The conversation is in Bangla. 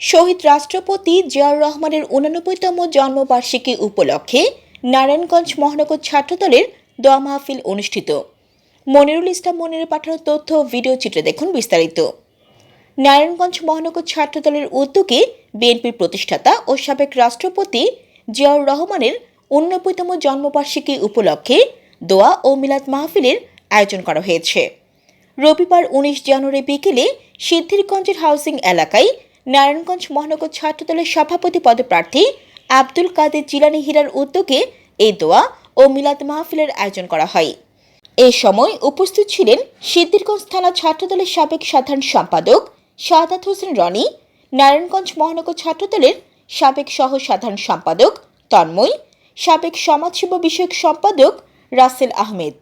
শহীদ রাষ্ট্রপতি জিয়াউর রহমানের উনানব্বইতম জন্মবার্ষিকী উপলক্ষে নারায়ণগঞ্জ মহানগর ছাত্রদলের দোয়া মাহফিল অনুষ্ঠিত। মনিরুল ইসলাম মনিরের পাঠানো তথ্য ভিডিও চিত্রে দেখুন বিস্তারিত। নারায়ণগঞ্জ মহানগর ছাত্রদলের উদ্যোগে বিএনপির প্রতিষ্ঠাতা ও সাবেক রাষ্ট্রপতি জিয়াউর রহমানের উননব্বইতম জন্মবার্ষিকী উপলক্ষে দোয়া ও মিলাদ মাহফিলের আয়োজন করা হয়েছে। রবিবার উনিশ জানুয়ারি বিকেলে সিদ্ধিরগঞ্জের হাউসিং এলাকায় নারায়ণগঞ্জ মহানগর ছাত্রদলের সভাপতি পদপ্রার্থী আব্দুল কাদের জিলানি হীরার উদ্যোগে এই দোয়া ও মিলাদ মাহফিলের আয়োজন করা হয়। এ সময় উপস্থিত ছিলেন সিদ্দিরগঞ্জ থানা ছাত্রদলের সাবেক সাধারণ সম্পাদক শাহাদাত হোসেন রনি, নারায়ণগঞ্জ মহানগর ছাত্রদলের সাবেক সহ সাধারণ সম্পাদক তন্ময়, সাবেক সমাজসেবা বিষয়ক সম্পাদক রাসেল আহমেদ।